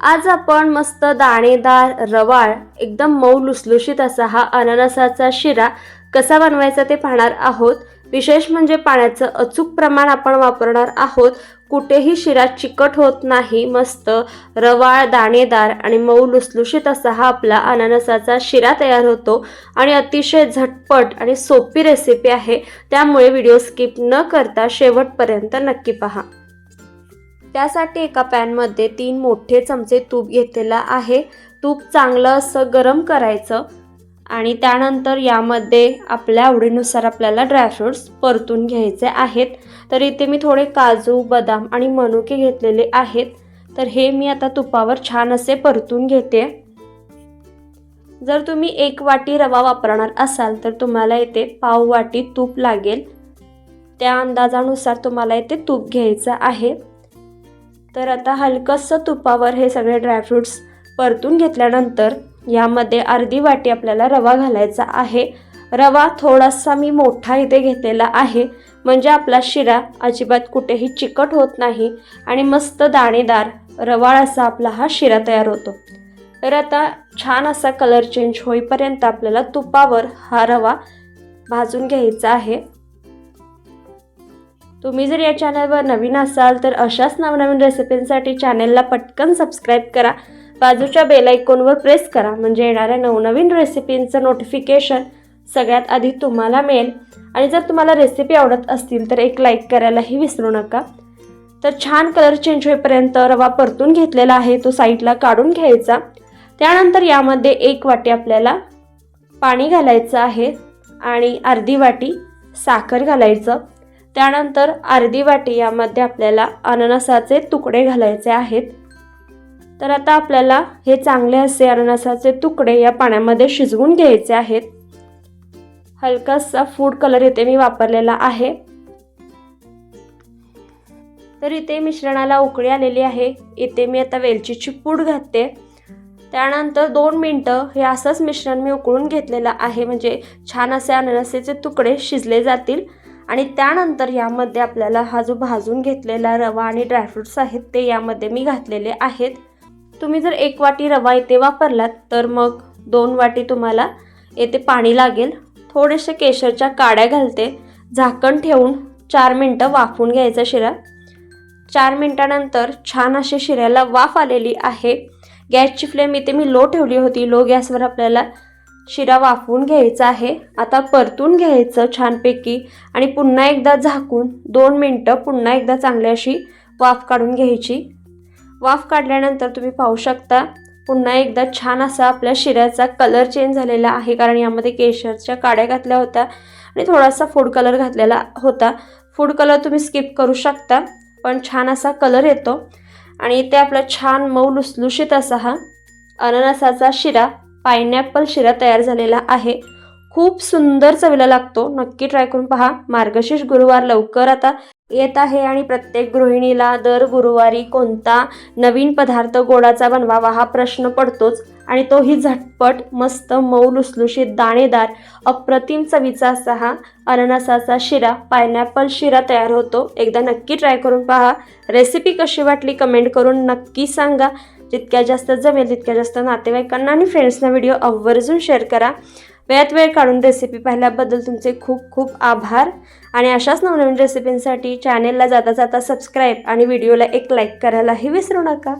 आज आपण मस्त दाणेदार रवाळ एकदम मऊ लुसलुशीत असा हा अननसाचा शिरा कसा बनवायचा ते पाहणार आहोत. विशेष म्हणजे पाण्याचं अचूक प्रमाण आपण वापरणार आहोत. कुठेही शिरा चिकट होत नाही मस्त रवाळ दाणेदार आणि मऊ लुसलुशीत असा हा आपला अननसाचा शिरा तयार होतो. आणि अतिशय झटपट आणि सोपी रेसिपी आहे. त्यामुळे व्हिडिओ स्किप न करता शेवटपर्यंत नक्की पहा. त्यासाठी एका पॅनमध्ये तीन मोठे चमचे तूप घेतलेला आहे. तूप चांगलं असं गरम करायचं आणि त्यानंतर यामध्ये आपल्या आवडीनुसार आपल्याला ड्रायफ्रूट्स परतून घ्यायचे आहेत. तर इथे मी थोडे काजू बदाम आणि मनुके घेतलेले आहेत. तर हे मी आता तुपावर छान असे परतून घेते. जर तुम्ही एक वाटी रवा वापरणार असाल तर तुम्हाला इथे पाव वाटी तूप लागेल. त्या अंदाजानुसार तुम्हाला इथे तूप घ्यायचं आहे. तर आता हलकंसं तुपावर हे सगळे ड्रायफ्रूट्स परतून घेतल्यानंतर यामध्ये अर्धी वाटी आपल्याला रवा घालायचा आहे. रवा थोडासा मी मोठा इथे घेतलेला आहे. म्हणजे आपला शिरा अजिबात कुठेही चिकट होत नाही आणि मस्त दाणेदार रवाळ असा आपला हा शिरा तयार होतो. तर आता छान असा कलर चेंज होईपर्यंत आपल्याला तुपावर हा रवा भाजून घ्यायचा आहे. तुम्ही जर या चॅनलवर नवीन असाल तर अशाच नवनवीन रेसिपींसाठी चॅनलला पटकन सबस्क्राईब करा. बाजूच्या बेलायकोनवर प्रेस करा. म्हणजे येणाऱ्या नवनवीन रेसिपींचं नोटिफिकेशन सगळ्यात आधी तुम्हाला मिळेल. आणि जर तुम्हाला रेसिपी आवडत असतील तर एक लाईक करायलाही विसरू नका. तर छान कलर चेंज होईपर्यंत रवा परतून घेतलेला आहे. तो साईडला काढून घ्यायचा. त्यानंतर यामध्ये एक वाटी आपल्याला पाणी घालायचं आहे. आणि अर्धी वाटी साखर घालायचं. त्यानंतर अर्धी वाटी यामध्ये आपल्याला अननसाचे तुकडे घालायचे आहेत. तर आता आपल्याला हे चांगले असे अननसाचे तुकडे या पाण्यामध्ये शिजवून घ्यायचे आहेत. हलकासा फूड कलर इथे मी वापरलेला आहे. तर इथे मिश्रणाला उकळी आलेली आहे. इथे मी आता वेलचीची पूड घातते त्यानंतर दोन मिनटं हे असंच मिश्रण मी उकळून घेतलेलं आहे. म्हणजे छान असे अननसाचे तुकडे शिजले जातील. आणि त्यानंतर यामध्ये आपल्याला हा जो भाजून घेतलेला रवा आणि ड्रायफ्रुट्स आहेत ते यामध्ये मी घातलेले आहेत. तुम्ही जर एक वाटी रवा इथे वापरलात तर मग दोन वाटी तुम्हाला येथे पाणी लागेल. थोडेसे केशरच्या काड्या घालते. झाकण ठेवून चार मिनटं वाफून घ्यायचा शिरा. चार मिनटानंतर छान अशी शिऱ्याला वाफ आलेली आहे. गॅसची फ्लेम इथे मी लो ठेवली होती. लो गॅसवर आपल्याला शिरा वाफवून घ्यायचा आहे. आता परतून घ्यायचं छानपैकी आणि पुन्हा एकदा झाकून दोन मिनटं पुन्हा एकदा चांगली अशी वाफ काढून घ्यायची. वाफ काढल्यानंतर तुम्ही पाहू शकता पुन्हा एकदा छान असा आपल्या शिऱ्याचा कलर चेंज झालेला आहे. कारण यामध्ये केशरच्या काड्या घातल्या होत्या आणि थोडासा फूड कलर घातलेला होता. फूड कलर तुम्ही स्किप करू शकता पण छान असा कलर येतो. आणि ते आपला छान मऊ लुसलुशीत असा हा अननसाचा शिरा पायनॅपल शिरा तयार झालेला आहे. खूप सुंदर चवीला लागतो. नक्की ट्राय करून पहा. मार्गशीर्ष गुरुवार लवकर आता येत आहे आणि प्रत्येक गृहिणीला दर गुरुवारी कोणता नवीन पदार्थ गोडाचा बनवावा हा प्रश्न पडतोच आणि तोही झटपट मस्त मऊ लुसलुशीत दाणेदार अप्रतिम चवीचा असा हा अननसाचा शिरा पायनॅपल शिरा तयार होतो. एकदा नक्की ट्राय करून पहा. रेसिपी कशी वाटली कमेंट करून नक्की सांगा. जितक्या जास्त जमेल तितक्या जास्त नातेवाईकांना आणि फ्रेंड्सना व्हिडिओ आवर्जून शेअर करा. वेळात वेळ काढून रेसिपी पाहिल्याबद्दल तुमचे खूप खूप आभार. आणि अशाच नवनवीन रेसिपींसाठी चॅनेलला जाता जाता सबस्क्राईब आणि व्हिडिओला एक लाईक करायलाही विसरू नका.